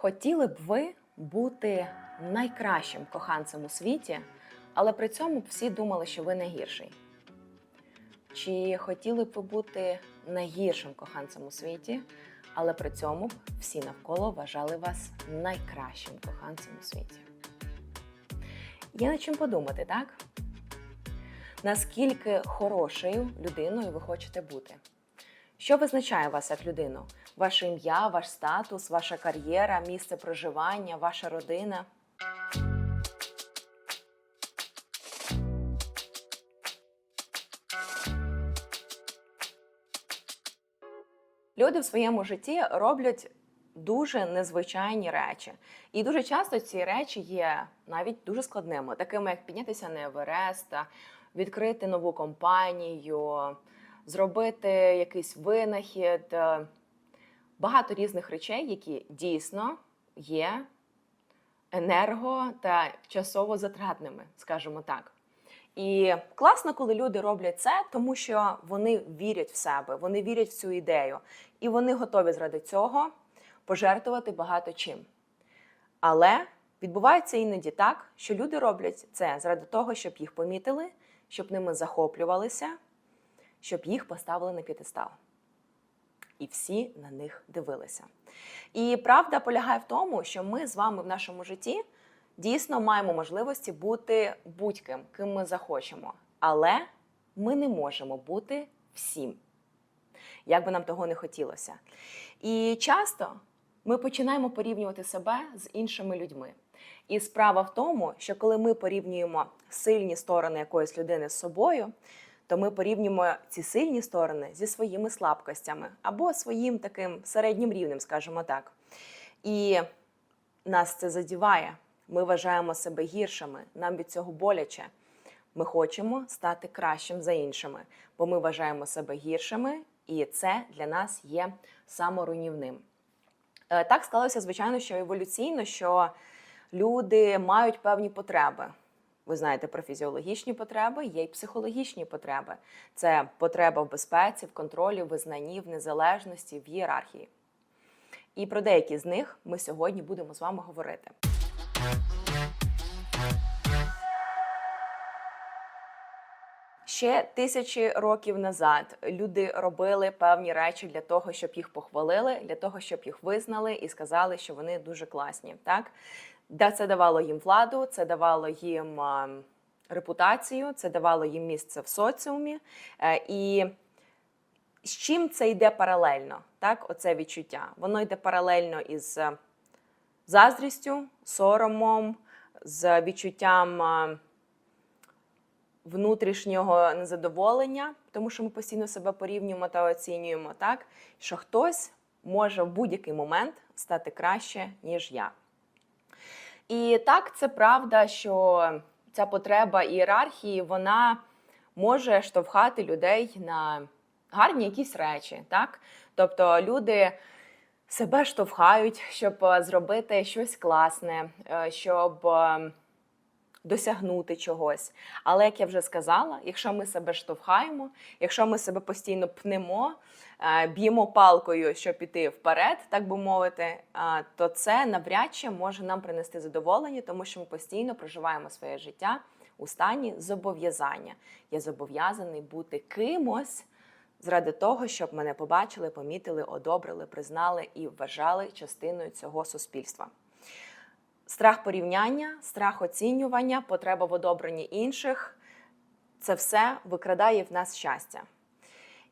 Хотіли б ви бути найкращим коханцем у світі, але при цьому б всі думали, що ви найгірший? Чи хотіли б ви бути найгіршим коханцем у світі, але при цьому б всі навколо вважали вас найкращим коханцем у світі? Є над чим подумати, так? Наскільки хорошою людиною ви хочете бути? Що визначає вас як людину? Ваше ім'я, ваш статус, ваша кар'єра, місце проживання, ваша родина? Люди в своєму житті роблять дуже незвичайні речі. І дуже часто ці речі є навіть дуже складними, такими як піднятися на Еверест, відкрити нову компанію, зробити якийсь винахід. Багато різних речей, які дійсно є енерго та часово затратними, скажімо так. І класно, коли люди роблять це, тому що вони вірять в себе, вони вірять в цю ідею, і вони готові заради цього пожертвувати багато чим. Але відбувається іноді так, що люди роблять це заради того, щоб їх помітили, щоб ними захоплювалися, щоб їх поставили на п'ятистал. І всі на них дивилися. І правда полягає в тому, що ми з вами в нашому житті дійсно маємо можливості бути будь-ким, ким ми захочемо. Але ми не можемо бути всім, як би нам того не хотілося. І часто ми починаємо порівнювати себе з іншими людьми. І справа в тому, що коли ми порівнюємо сильні сторони якоїсь людини з собою, то ми порівнюємо ці сильні сторони зі своїми слабкостями або своїм таким середнім рівнем, скажімо так. І нас це задіває. Ми вважаємо себе гіршими, нам від цього боляче. Ми хочемо стати кращим за іншими, бо ми вважаємо себе гіршими, і це для нас є саморуйнівним. Е, Так склалося, звичайно, що еволюційно, що люди мають певні потреби. Ви знаєте про фізіологічні потреби, є й психологічні потреби. Це потреба в безпеці, в контролі, в визнанні, в незалежності, в ієрархії. І про деякі з них ми сьогодні будемо з вами говорити. Ще тисячі років назад люди робили певні речі для того, щоб їх похвалили, для того, щоб їх визнали і сказали, що вони дуже класні. Так Да, це давало їм владу, це давало їм репутацію, це давало їм місце в соціумі. Е, І з чим це йде паралельно? Так, оце відчуття. Воно йде паралельно із е, заздрістю, соромом, з відчуттям. внутрішнього незадоволення, тому що ми постійно себе порівнюємо та оцінюємо так, що хтось може в будь-який момент стати краще, ніж я. І так, це правда, що ця потреба ієрархії вона може штовхати людей на гарні якісь речі. Так? Тобто люди себе штовхають, щоб е, зробити щось класне, е, щоб е, досягнути чогось. Але як я вже сказала, якщо ми себе штовхаємо, якщо ми себе постійно пнемо, б'ємо палкою, щоб піти вперед, так би мовити, то це навряд чи може нам принести задоволення, тому що ми постійно проживаємо своє життя у стані зобов'язання. Я зобов'язаний бути кимось. Заради того, щоб мене побачили, помітили, одобрили, признали і вважали частиною цього суспільства. Страх порівняння, страх оцінювання, потреба в одобренні інших це все викрадає в нас щастя.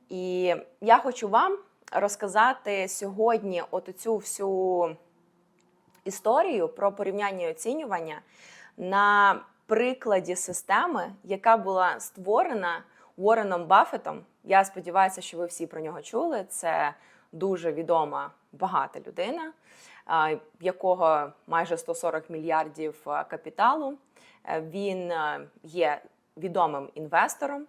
І я хочу вам розказати сьогодні от цю всю історію про порівняння і оцінювання на прикладі системи, яка була створена Уорреном Баффетом. Я сподіваюся, що ви всі про нього чули. Це дуже відома багата людина, якого майже 140 мільярдів капіталу. Е, Він є відомим інвестором.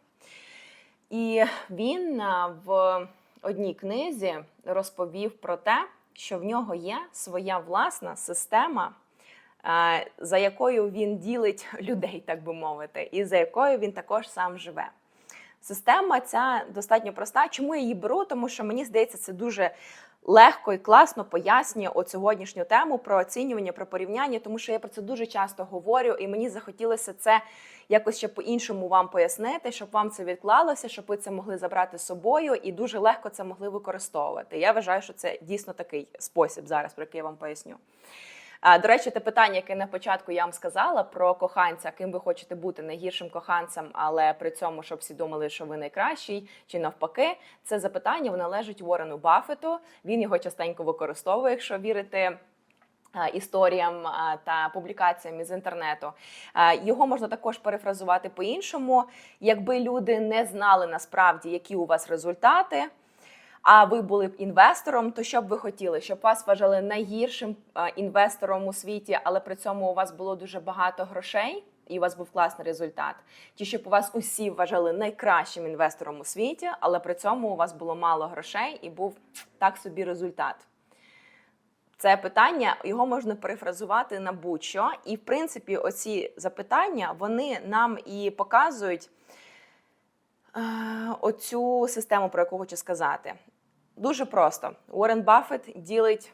І він в одній книзі розповів про те, що в нього є своя власна система, за якою він ділить людей, так би мовити, і за якою він також сам живе. Система ця достатньо проста. Чому я її беру? Тому що мені здається, це дуже легко і класно пояснює от сьогоднішню тему про оцінювання, про порівняння, тому що я про це дуже часто говорю, і мені захотілося це якось ще по-іншому вам пояснити, щоб вам це відклалося, щоб ви це могли забрати з собою і дуже легко це могли використовувати. Я вважаю, що це дійсно такий спосіб зараз, про який я вам поясню. До речі, те питання, яке на початку я вам сказала про коханця, ким ви хочете бути найгіршим коханцем, але при цьому, щоб всі думали, що ви найкращий, чи навпаки, це запитання належить Уорену Баффету. Він його частенько використовує, якщо вірити. Історіям та публікаціям із інтернету його можна також перефразувати по-іншому. Якби люди не знали насправді, які у вас результати, а ви були б інвестором, то що б ви хотіли? Щоб вас вважали найгіршим інвестором у світі, але при цьому у вас було дуже багато грошей, і у вас був класний результат. Чи щоб у вас усі вважали найкращим інвестором у світі, але при цьому у вас було мало грошей і був так собі результат. Це питання його можна перефразувати на будь-що. І, в принципі, оці запитання вони нам і показують оцю систему, про яку хочу сказати. Дуже просто. Уоррен Баффет ділить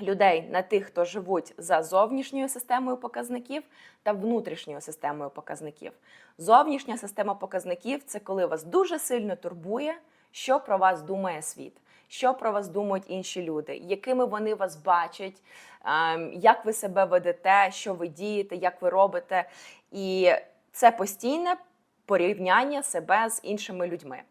людей на тих, хто живуть за зовнішньою системою показників та внутрішньою системою показників. Зовнішня система показників це коли вас дуже сильно турбує, що про вас думає світ, що про вас думають інші люди, якими вони вас бачать, ем, як ви себе ведете, що ви дієте, як ви робите. І це постійне порівняння себе з іншими людьми.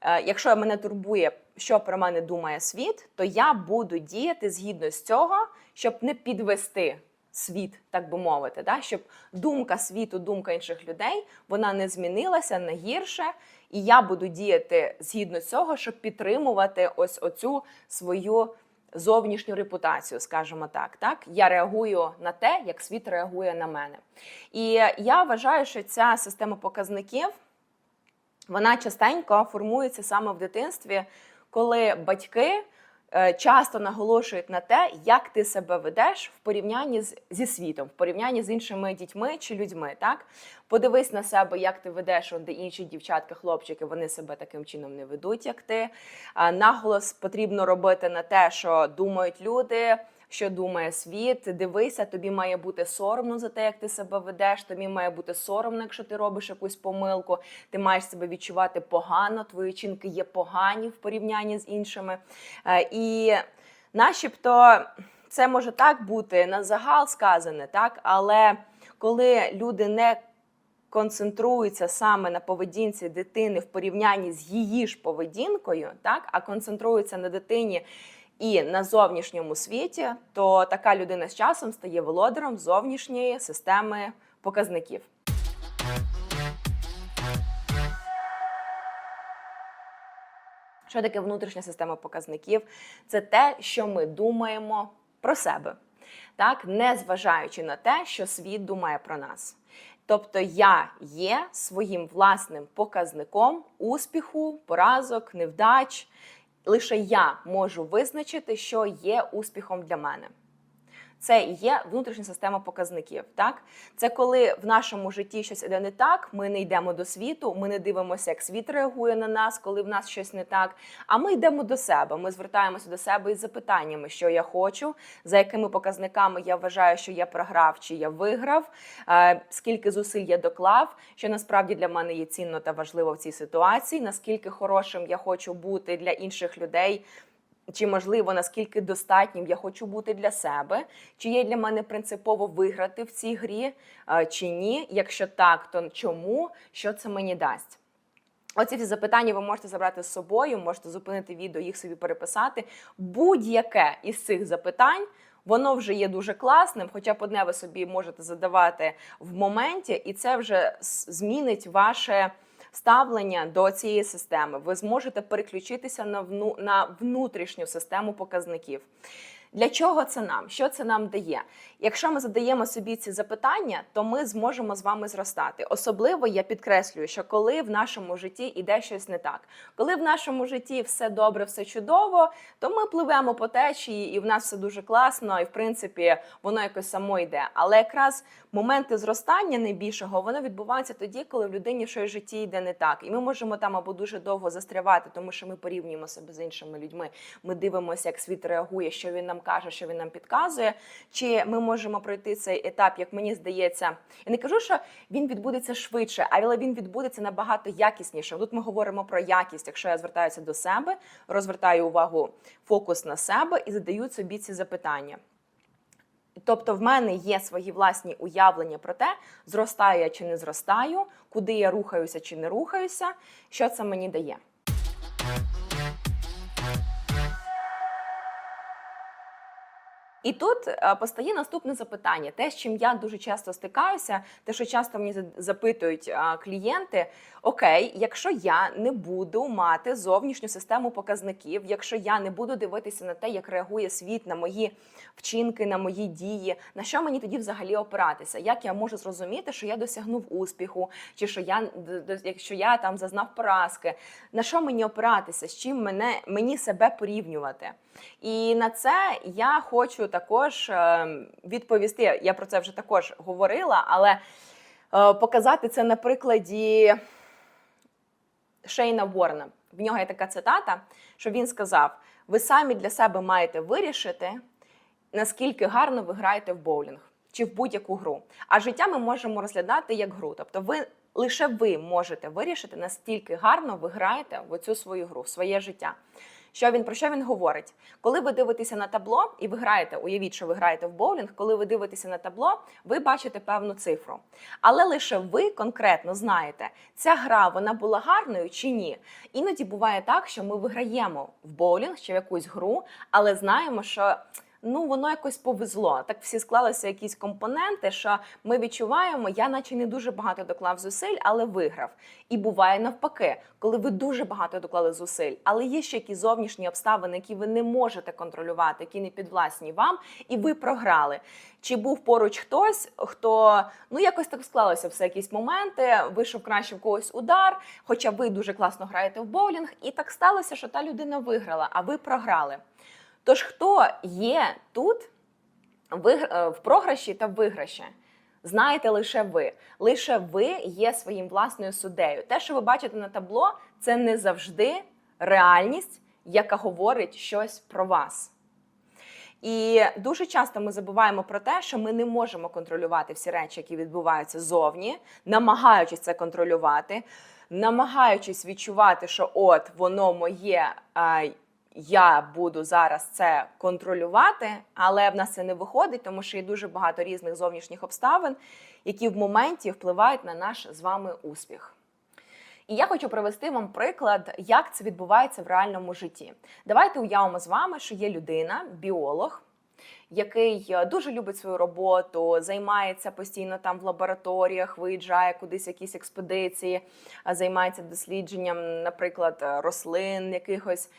Е, Якщо мене турбує, що про мене думає світ, то я буду діяти згідно з цього, щоб не підвести світ, так би мовити, да? щоб думка світу, думка інших людей вона не змінилася на гірше, і я буду діяти згідно цього, щоб підтримувати ось оцю свою зовнішню репутацію, скажімо так. Так я реагую на те, як світ реагує на мене. І я вважаю, що ця система показників вона частенько формується саме в дитинстві, коли батьки часто наголошують на те, як ти себе ведеш в порівнянні з, зі світом, в порівнянні з іншими дітьми чи людьми. Так, подивись на себе, як ти ведеш, де інші дівчатка, хлопчики, вони себе таким чином не ведуть, як ти. Наголос потрібно робити на те, що думають люди. Що думає світ, дивися, тобі має бути соромно за те, як ти себе ведеш. Тобі має бути соромно, якщо ти робиш якусь помилку. Ти маєш себе відчувати погано. Твої чинки є погані в порівнянні з іншими. Е, І начебто це може так бути на загал сказане, так але коли люди не концентруються саме на поведінці дитини в порівнянні з її ж поведінкою, так а концентруються на дитині і на зовнішньому світі, то така людина з часом стає володарем зовнішньої системи показників. Що таке внутрішня система показників? Це те, що ми думаємо про себе, так не зважаючи на те, що світ думає про нас. Тобто я є своїм власним показником успіху, поразок, невдач. Лише я можу визначити, що є успіхом для мене. Це є внутрішня система показників. Так, це коли в нашому житті щось іде не так. Ми не йдемо до світу, ми не дивимося, як світ реагує на нас, коли в нас щось не так. А ми йдемо до себе. Ми звертаємося до себе із запитаннями, що я хочу, за якими показниками я вважаю, що я програв чи я виграв, е, скільки зусиль я доклав, що насправді для мене є цінно та важливо в цій ситуації, наскільки хорошим я хочу бути для інших людей. Чи можливо наскільки достатнім я хочу бути для себе? Чи є для мене принципово виграти в цій грі, е, чи ні? Якщо так, то чому? Що це мені дасть? Оці всі запитання ви можете забрати з собою, можете зупинити відео, їх собі переписати. Будь-яке із цих запитань. Воно вже є дуже класним, хоча б одне ви собі можете задавати в моменті, і це вже змінить ваше ставлення до цієї системи. Ви зможете переключитися на вну на внутрішню систему показників. Для чого це нам? Що це нам дає? Якщо ми задаємо собі ці запитання, то ми зможемо з вами зростати. Особливо я підкреслюю, що коли в нашому житті іде щось не так, коли в нашому житті все добре, все чудово, то ми пливемо по течії, і в нас все дуже класно, і в принципі воно якось само йде. Але якраз моменти зростання найбільшого воно відбувається тоді, коли в людині щось в житті йде не так, і ми можемо там або дуже довго застрявати, тому що ми порівнюємо себе з іншими людьми. Ми дивимося, як світ реагує, що він нам каже, що він нам підказує. Чи ми можемо пройти цей етап, як мені здається, я не кажу, що він відбудеться швидше, але він відбудеться набагато якісніше. Тут ми говоримо про якість. Якщо я звертаюся до себе, розвертаю увагу, фокус на себе і задаю собі ці запитання. Тобто в мене є свої власні уявлення про те, зростаю я чи не зростаю, куди я рухаюся чи не рухаюся, що це мені дає. І тут е, постає наступне запитання: те, з чим я дуже часто стикаюся, те, що часто мені запитують клієнти: окей, якщо я не буду мати зовнішню систему показників, якщо я не буду дивитися на те, як реагує світ на мої вчинки, на мої дії, на що мені тоді взагалі опиратися? Як я можу зрозуміти, що я досягнув успіху, чи що я якщо я там зазнав поразки, на що мені опиратися, з чим мене мені себе порівнювати? І на це я хочу також е, відповісти. Я про це вже також говорила, але е, показати це на прикладі Шейна Ворна. В нього є така цитата, що він сказав: ви самі для себе маєте вирішити, наскільки гарно ви граєте в боулінг чи в будь-яку гру. А життя ми можемо розглядати як гру. Тобто, ви лише ви можете вирішити, наскільки гарно ви граєте в цю свою гру, в своє життя. Що він про що він говорить? Коли ви дивитеся на табло і ви граєте, уявіть, що ви граєте в боулінг, коли ви дивитеся на табло, ви бачите певну цифру. Але лише ви конкретно знаєте, ця гра вона була гарною чи ні. Іноді буває так, що ми виграємо в боулінг чи в якусь гру, але знаємо, що. Ну, воно якось повезло. Так всі склалися якісь компоненти, що ми відчуваємо, я наче не дуже багато доклав зусиль, але виграв. І буває навпаки, коли ви дуже багато доклали зусиль, але є ще якісь зовнішні обставини, які ви не можете контролювати, які не підвласні вам, і ви програли. Чи був поруч хтось, хто ну якось так склалося все якісь моменти, вийшов краще в когось удар, хоча ви дуже класно граєте в боулінг, і так сталося, що та людина виграла, а ви програли. Тож хто є тут е, в програші та виграші? Знаєте лише ви. Лише ви є своїм власною суддею. Те, що ви бачите на табло, це не завжди реальність, яка говорить щось про вас. І дуже часто ми забуваємо про те, що ми не можемо контролювати всі речі, які відбуваються зовні, намагаючись це контролювати, намагаючись відчувати, що от воно моє, я буду зараз це контролювати, але в нас це не виходить, тому що є дуже багато різних зовнішніх обставин, які в моменті впливають на наш з вами успіх. І я хочу привести вам приклад, як це відбувається в реальному житті. Давайте уявимо з вами, що є людина, біолог, який е, дуже любить свою роботу, займається постійно там в лабораторіях, виїжджає кудись якісь експедиції, займається дослідженням, наприклад, рослин якихось.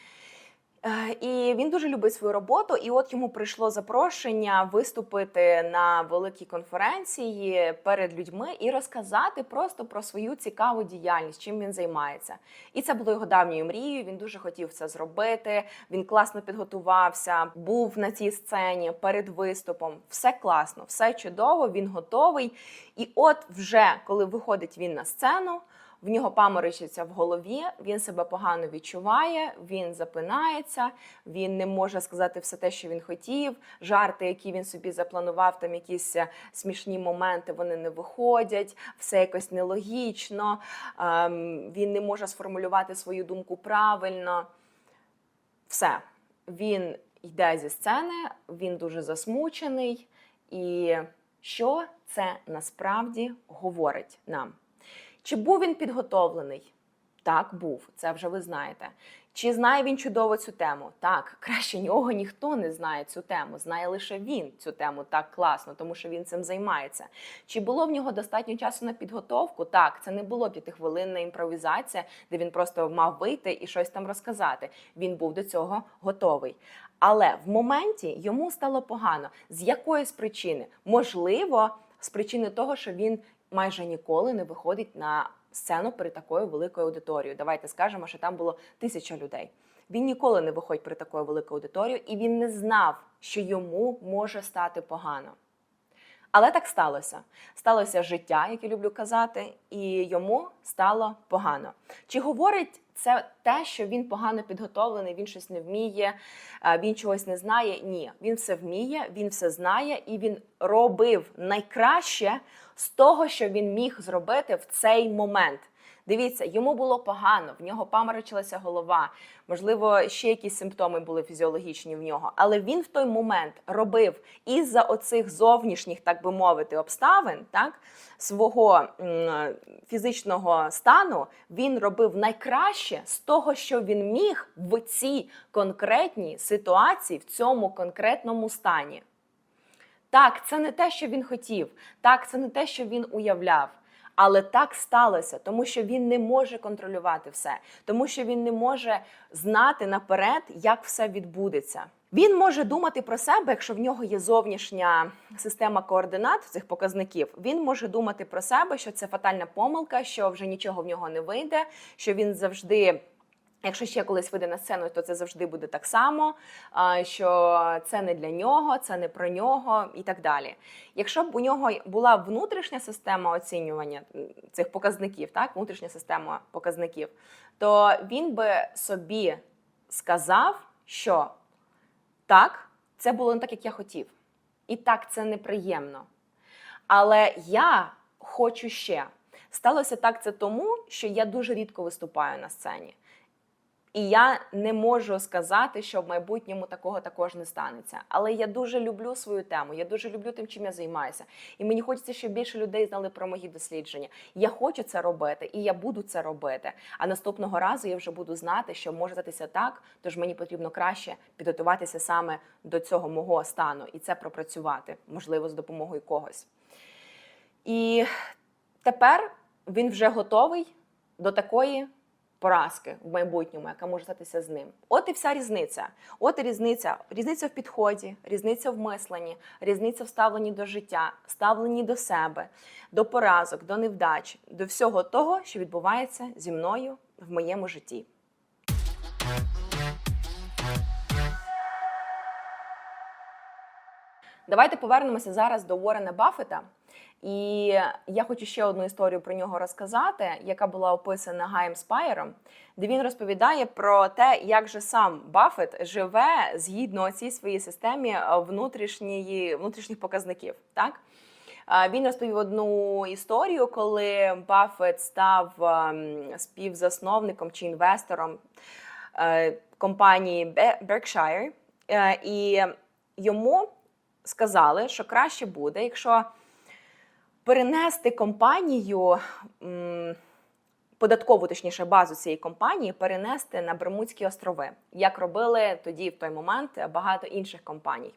Е, І він дуже любить свою роботу. І от йому прийшло запрошення виступити на великій конференції перед людьми і розказати просто про свою цікаву діяльність, чим він займається. І це було його давньою мрією. Він дуже хотів це зробити. Він класно підготувався, був на цій сцені перед виступом. Все класно, все чудово. Він готовий. І от, вже коли виходить він на сцену. В нього паморочиться в голові, він себе погано відчуває, він запинається, він не може сказати все те, що він хотів. Жарти, які він собі запланував, там якісь е, смішні моменти, вони не виходять, все якось нелогічно. ем, Він не може сформулювати свою думку правильно. Все, він йде зі сцени, він дуже засмучений. І що це насправді говорить нам? Чи був він підготовлений? Так, був, це вже ви знаєте. Чи знає він чудово цю тему? Так, краще нього ніхто не знає цю тему. Знає лише він цю тему так класно, тому що він цим займається. Чи було в нього достатньо часу на підготовку? Так, це не було п'ятихвилинна імпровізація, де він просто мав вийти і щось там розказати. Він був до цього готовий. Але в моменті йому стало погано. З якоїсь причини? Можливо, з причини того, що він майже ніколи не виходить на сцену перед такою великою аудиторією. Давайте скажемо, що там було тисяча людей. Він ніколи не виходить при такою великою аудиторією, і він не знав, що йому може стати погано. Але так сталося. Сталося життя, як я люблю казати, і йому стало погано. Чи говорить це те, що він погано підготовлений, він щось не вміє, він чогось не знає? Ні, він все вміє, він все знає, і він робив найкраще з того, що він міг зробити в цей момент. Дивіться, йому було погано, в нього паморочилася голова, можливо, ще якісь симптоми були фізіологічні в нього. Але він в той момент робив із-за оцих зовнішніх, так би мовити, обставин, так свого фізичного стану, він робив найкраще з того, що він міг в цій конкретній ситуації, в цьому конкретному стані. Так, це не те, що він хотів, так, це не те, що він уявляв. Але так сталося, тому що він не може контролювати все, тому що він не може знати наперед, як все відбудеться. Він може думати про себе, якщо в нього є зовнішня система координат цих показників. Він може думати про себе, що це фатальна помилка, що вже нічого в нього не вийде, що він завжди. Якщо ще колись вийде на сцену, то це завжди буде так само, що це не для нього, це не про нього і так далі. Якщо б у нього була внутрішня система оцінювання цих показників, так, внутрішня система показників, то він би собі сказав, що так, це було не так, як я хотів. І так, це неприємно. Але я хочу ще. Сталося так це тому, що я дуже рідко виступаю на сцені. І я не можу сказати, що в майбутньому такого також не станеться. Але я дуже люблю свою тему, я дуже люблю тим, чим я займаюся. І мені хочеться, щоб більше людей знали про мої дослідження. Я хочу це робити, і я буду це робити. А наступного разу я вже буду знати, що може статися так, тож мені потрібно краще підготуватися саме до цього мого стану і це пропрацювати, можливо, з допомогою когось. І тепер він вже готовий до такої поразки в майбутньому, яка може статися з ним. От і вся різниця. От і різниця. Різниця в підході, різниця в мисленні, різниця в ставленні до життя, ставленні до себе, до поразок, до невдач, до всього того, що відбувається зі мною в моєму житті. Давайте повернемося зараз до Уоррена Баффета. І я хочу ще одну історію про нього розказати, яка була описана Гаєм Спайером, де він розповідає про те, як же сам Баффет живе згідно цій своїй системі е, внутрішньої, внутрішніх показників. Так? Е, Він розповів одну історію, коли Баффет став ем, співзасновником чи інвестором е, компанії Berkshire, і йому сказали, що краще буде, якщо перенести компанію, податкову, точніше, базу цієї компанії перенести на Бермудські острови, як робили тоді в той момент багато інших компаній.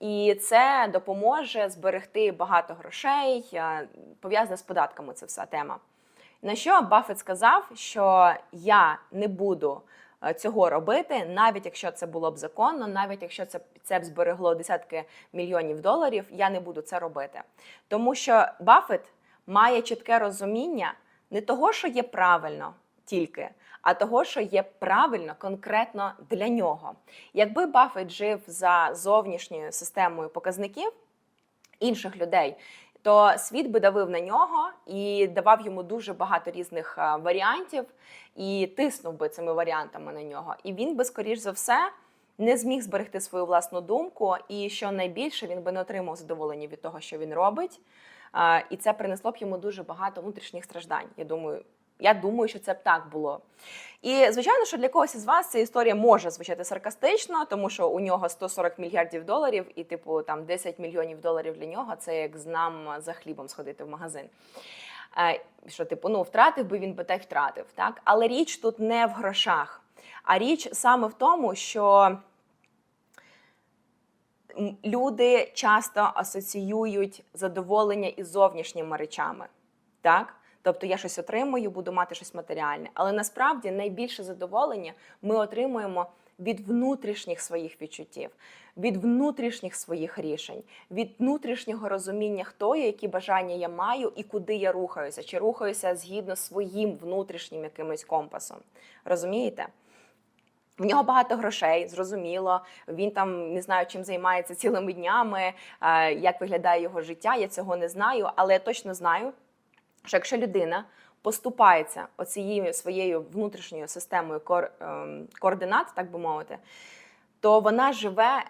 І це допоможе зберегти багато грошей, е, пов'язане з податками. Це вся тема. На що Баффет сказав, що я не буду цього робити, навіть якщо це було б законно, навіть якщо це, це б зберегло десятки мільйонів доларів, я не буду це робити. Тому що Баффет має чітке розуміння не того, що є правильно тільки, а того, що є правильно конкретно для нього. Якби Баффет жив за зовнішньою системою показників інших людей, то світ би давив на нього і давав йому дуже багато різних е, варіантів і тиснув би цими варіантами на нього. І він би, скоріш за все, не зміг зберегти свою власну думку, і що найбільше він би не отримав задоволення від того, що він робить. Е, І це принесло б йому дуже багато внутрішніх страждань. Я думаю, я думаю, що це б так було. І звичайно, що для когось із вас ця історія може звучати саркастично, тому що у нього 140 мільярдів доларів, і, типу, там 10 мільйонів доларів для нього це як з нам за хлібом сходити в магазин. Е, Що, типу, ну втратив би він би та й втратив. Так? Але річ тут не в грошах. А річ саме в тому, що люди часто асоціюють задоволення із зовнішніми речами. Так? Тобто я щось отримую, буду мати щось матеріальне. Але насправді найбільше задоволення ми отримуємо від внутрішніх своїх відчуттів, від внутрішніх своїх рішень, від внутрішнього розуміння, хто я, які бажання я маю і куди я рухаюся, чи рухаюся згідно своїм внутрішнім якимось компасом. Розумієте? В нього багато грошей, зрозуміло. Він там не знаю, чим займається цілими днями, е, як виглядає його життя. Я цього не знаю, але я точно знаю, що якщо людина поступається оцією своєю внутрішньою системою ем, координат, так би мовити, то вона живе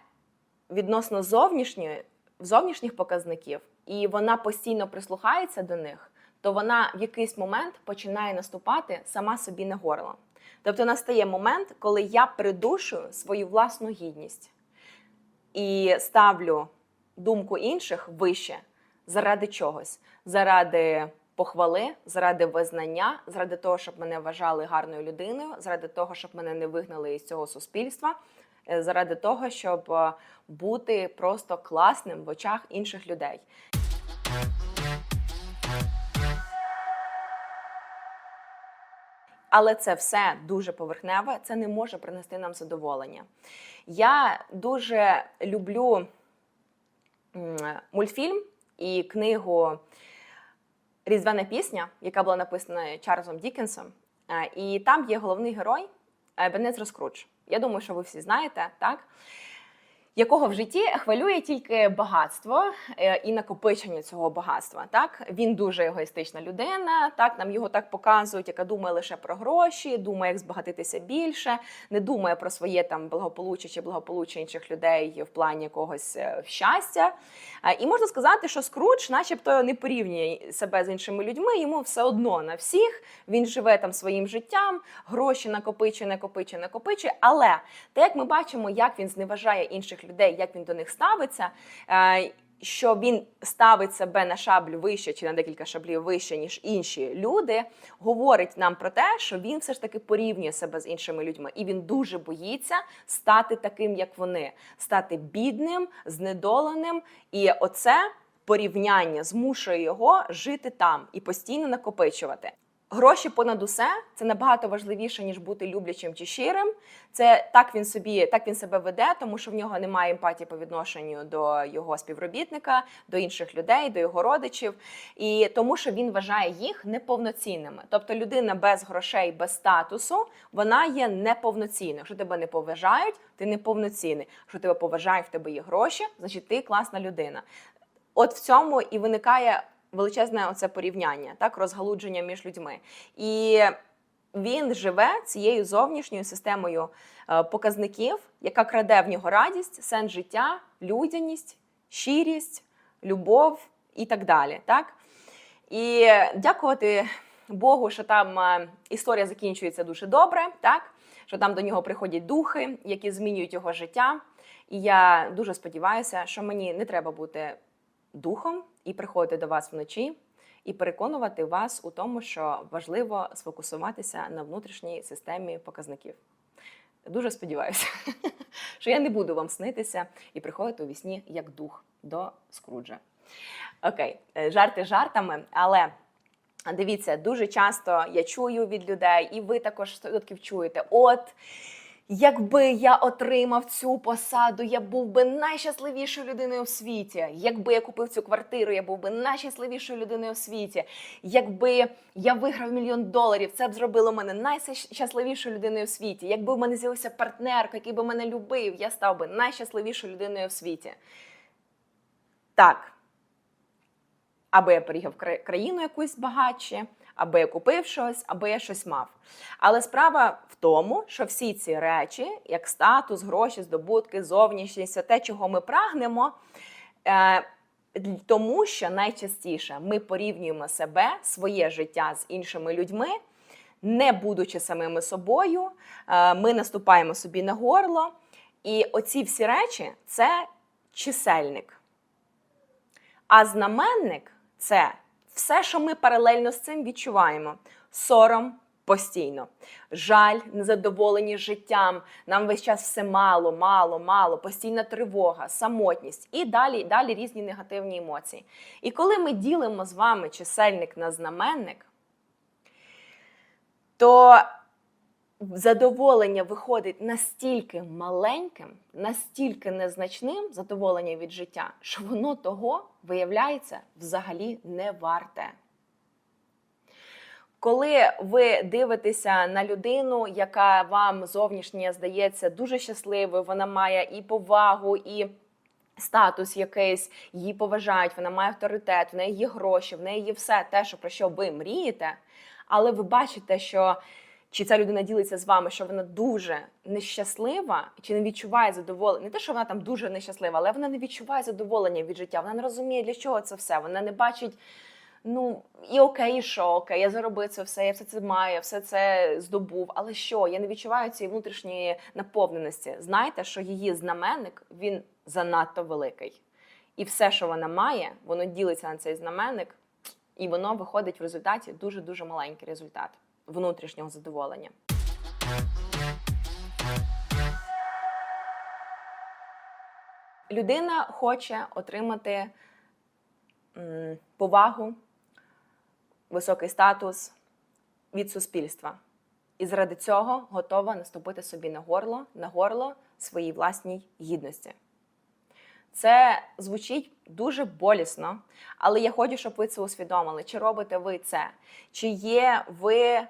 відносно зовнішньої, зовнішніх показників, і вона постійно прислухається до них, то вона в якийсь момент починає наступати сама собі на горло. Тобто настає момент, коли я придушую свою власну гідність і ставлю думку інших вище заради чогось, заради похвали, заради визнання, заради того, щоб мене вважали гарною людиною, заради того, щоб мене не вигнали із цього суспільства, е, заради того, щоб е, бути просто класним в очах інших людей. Але це все дуже поверхневе, це не може принести нам задоволення. Я дуже люблю мультфільм і книгу Різдвяна пісня, яка була написана Чарльзом Дікенсом. Е, І там є головний герой Бенець Розкруч. Я думаю, що ви всі знаєте, так? Якого в житті хвилює тільки багатство е, і накопичення цього багатства. Так він дуже егоїстична людина. Так нам його так показують, яка думає лише про гроші, думає, як збагатитися більше, не думає про своє там благополуччя чи благополуччя інших людей в плані якогось е, щастя. І можна сказати, що Скрудж, начебто, не порівнює себе з іншими людьми. Йому все одно на всіх. Він живе там своїм життям, гроші накопичує, накопичує, накопичує. Але те, як ми бачимо, як він зневажає інших людей, як він до них ставиться. е, Що він ставить себе на шаблю вище чи на декілька шаблів вище, ніж інші люди, говорить нам про те, що він все ж таки порівнює себе з іншими людьми, і він дуже боїться стати таким, як вони, стати бідним, знедоленим. І оце порівняння змушує його жити там і постійно накопичувати. Гроші понад усе це набагато важливіше ніж бути люблячим чи щирим. Це так він собі, так він себе веде, тому що в нього немає емпатії по відношенню до його співробітника, до інших людей, до його родичів, і тому, що він вважає їх неповноцінними. Тобто людина без грошей, без статусу, вона є неповноцінною. Якщо тебе не поважають, ти неповноцінний. Якщо тебе поважають, в тебе є гроші, значить ти класна людина. От в цьому і виникає величезне оце порівняння, так розгалудження між людьми. І він живе цією зовнішньою системою е, показників, яка краде в нього радість, сенс життя, людяність, щирість, любов і так далі. Так? І дякувати Богу, що там е, історія закінчується дуже добре, так? що там до нього приходять духи, які змінюють його життя. І я дуже сподіваюся, що мені не треба бути духом і приходити до вас вночі і переконувати вас у тому, що важливо сфокусуватися на внутрішній системі показників. Дуже сподіваюся, що я не буду вам снитися і приходити у вісні як дух до Скруджа. Окей, е, жарти жартами, але дивіться, дуже часто я чую від людей, і ви також 100% чуєте. От Якби я отримав цю посаду, я був би найщасливішою людиною у світі. Якби я купив цю квартиру, я був би найщасливішою людиною у світі. Якби я виграв мільйон доларів, це б зробило мене найщасливішою людиною у світі. Якби в мене з'явився партнер, який би мене любив, я став би найщасливішою людиною у світі. Так. Або я переїхав в країну якусь багатше, або я купив щось, або я щось мав. Але справа в тому, що всі ці речі, як статус, гроші, здобутки, зовнішність, те, чого ми прагнемо, е, тому що найчастіше ми порівнюємо себе, своє життя з іншими людьми, не будучи самими собою, е, ми наступаємо собі на горло. І оці всі речі це чисельник. А знаменник це все, що ми паралельно з цим відчуваємо: сором, Постійно жаль, незадоволені життям. Нам весь час все мало, мало, мало, постійна тривога, самотність і далі, далі різні негативні емоції. І коли ми ділимо з вами чисельник на знаменник, то задоволення виходить настільки маленьким, настільки незначним задоволення від життя, що воно того виявляється взагалі не варте. Коли ви дивитеся на людину, яка вам зовнішнє здається дуже щасливою, вона має і повагу, і статус якийсь, її поважають, вона має авторитет, в неї є гроші, в неї є все те, що про що ви мрієте, але ви бачите, що чи ця людина ділиться з вами, що вона дуже нещаслива, чи не відчуває задоволення. Не те, що вона там дуже нещаслива, але вона не відчуває задоволення від життя. Вона не розуміє, для чого це все. Вона не бачить. Ну і окей, і що окей, я заробив це все, я все це маю, я все це здобув. Але що? Я не відчуваю цієї внутрішньої наповненості. Знайте, що її знаменник він занадто великий. І все, що вона має, воно ділиться на цей знаменник, і воно виходить в результаті дуже дуже маленький результат внутрішнього задоволення. Людина хоче отримати повагу, високий статус від суспільства. І заради цього готова наступити собі на горло, на горло своїй власній гідності. Це звучить дуже болісно, але я хочу, щоб ви це усвідомили. Чи робите ви це? Чи є ви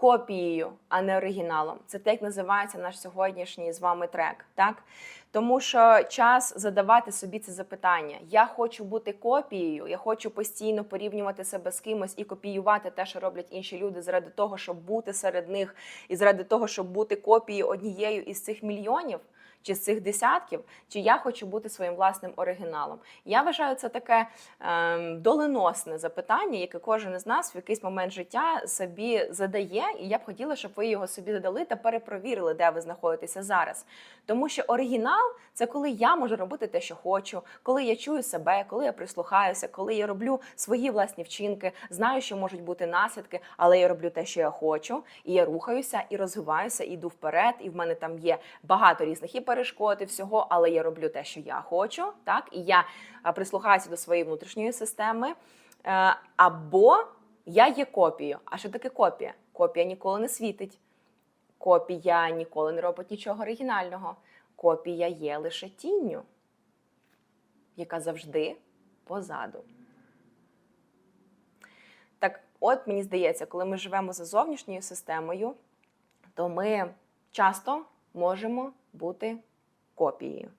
копією, а не оригіналом? Це те, як називається наш сьогоднішній з вами трек. Так? Тому що час задавати собі це запитання. Я хочу бути копією, я хочу постійно порівнювати себе з кимось і копіювати те, що роблять інші люди, заради того, щоб бути серед них, і заради того, щоб бути копією однією із цих мільйонів чи з цих десятків, чи я хочу бути своїм власним оригіналом. Я вважаю це таке ем, доленосне запитання, яке кожен із нас в якийсь момент життя собі задає, і я б хотіла, щоб ви його собі задали та перепровірили, де ви знаходитеся зараз. Тому що оригінал це коли я можу робити те, що хочу, коли я чую себе, коли я прислухаюся, коли я роблю свої власні вчинки, знаю, що можуть бути наслідки, але я роблю те, що я хочу, і я рухаюся і розвиваюся, і йду вперед. І в мене там є багато різних і перешкод, і всього, але я роблю те, що я хочу, так і я прислухаюся до своєї внутрішньої системи. Е, Або я є копією. А що таке копія? Копія ніколи не світить. Копія ніколи не робить нічого оригінального. Копія є лише тінню, яка завжди позаду. Так, от мені здається, коли ми живемо за зовнішньою системою, то ми часто можемо бути копією.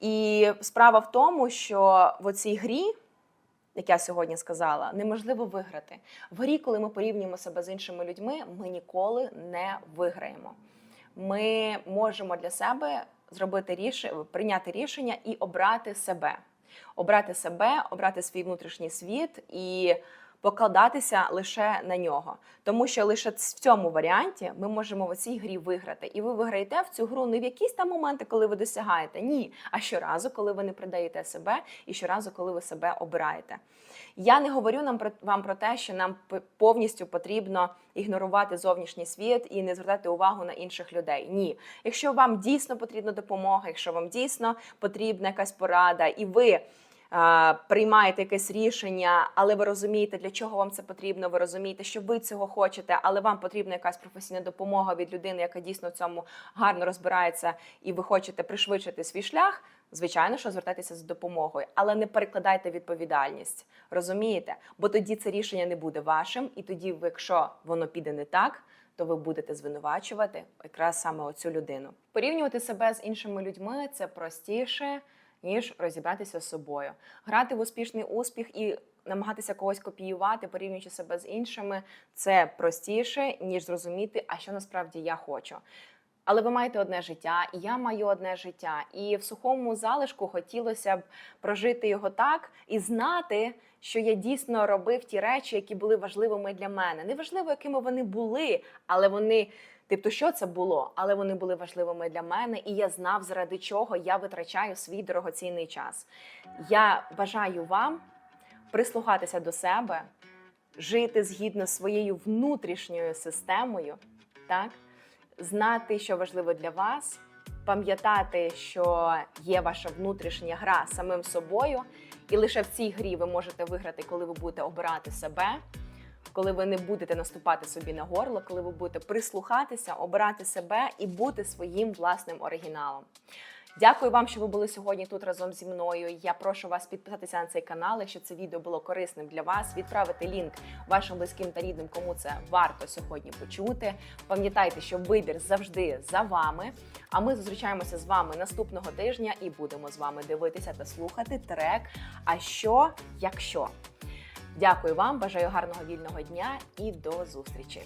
І справа в тому, що в оцій грі, як я сьогодні сказала, неможливо виграти. В грі, коли ми порівнюємо себе з іншими людьми, ми ніколи не виграємо. Ми можемо для себе зробити рішення, прийняти рішення і обрати себе. Обрати себе, обрати свій внутрішній світ і покладатися лише на нього. Тому що лише в цьому варіанті ми можемо в цій грі виграти. І ви виграєте в цю гру не в якісь там моменти, коли ви досягаєте, ні, а щоразу, коли ви не придаєте себе, і щоразу, коли ви себе обираєте. Я не говорю нам про вам про те, що нам повністю потрібно ігнорувати зовнішній світ і не звертати увагу на інших людей. Ні, якщо вам дійсно потрібна допомога, якщо вам дійсно потрібна якась порада, і ви приймаєте якесь рішення, але ви розумієте, для чого вам це потрібно. Ви розумієте, що ви цього хочете, але вам потрібна якась професійна допомога від людини, яка дійсно в цьому гарно розбирається, і ви хочете пришвидшити свій шлях. Звичайно, що звертайтеся за допомогою, але не перекладайте відповідальність. Розумієте? Бо тоді це рішення не буде вашим, і тоді, якщо воно піде не так, то ви будете звинувачувати якраз саме оцю людину. Порівнювати себе з іншими людьми це простіше, ніж розібратися з собою. Грати в успішний успіх і намагатися когось копіювати, порівнюючи себе з іншими, це простіше, ніж зрозуміти, а що насправді я хочу. Але ви маєте одне життя, і я маю одне життя. І в сухому залишку хотілося б прожити його так і знати, що я дійсно робив ті речі, які були важливими для мене. Неважливо, якими вони були, але вони. Тобто, що це було, але вони були важливими для мене, і я знав, заради чого я витрачаю свій дорогоцінний час. Я бажаю вам прислухатися до себе жити згідно з своєю внутрішньою системою, так? знати, що важливо для вас, пам'ятати, що є ваша внутрішня гра самим собою, і лише в цій грі ви можете виграти, коли ви будете обирати себе, коли ви не будете наступати собі на горло, коли ви будете прислухатися, обирати себе і бути своїм власним оригіналом. Дякую вам, що ви були сьогодні тут разом зі мною. Я прошу вас підписатися на цей канал, якщо це відео було корисним для вас. Відправити лінк вашим близьким та рідним, кому це варто сьогодні почути. Пам'ятайте, що вибір завжди за вами. А ми зустрічаємося з вами наступного тижня і будемо з вами дивитися та слухати трек. А що, якщо? Дякую вам, бажаю гарного вільного дня і до зустрічі!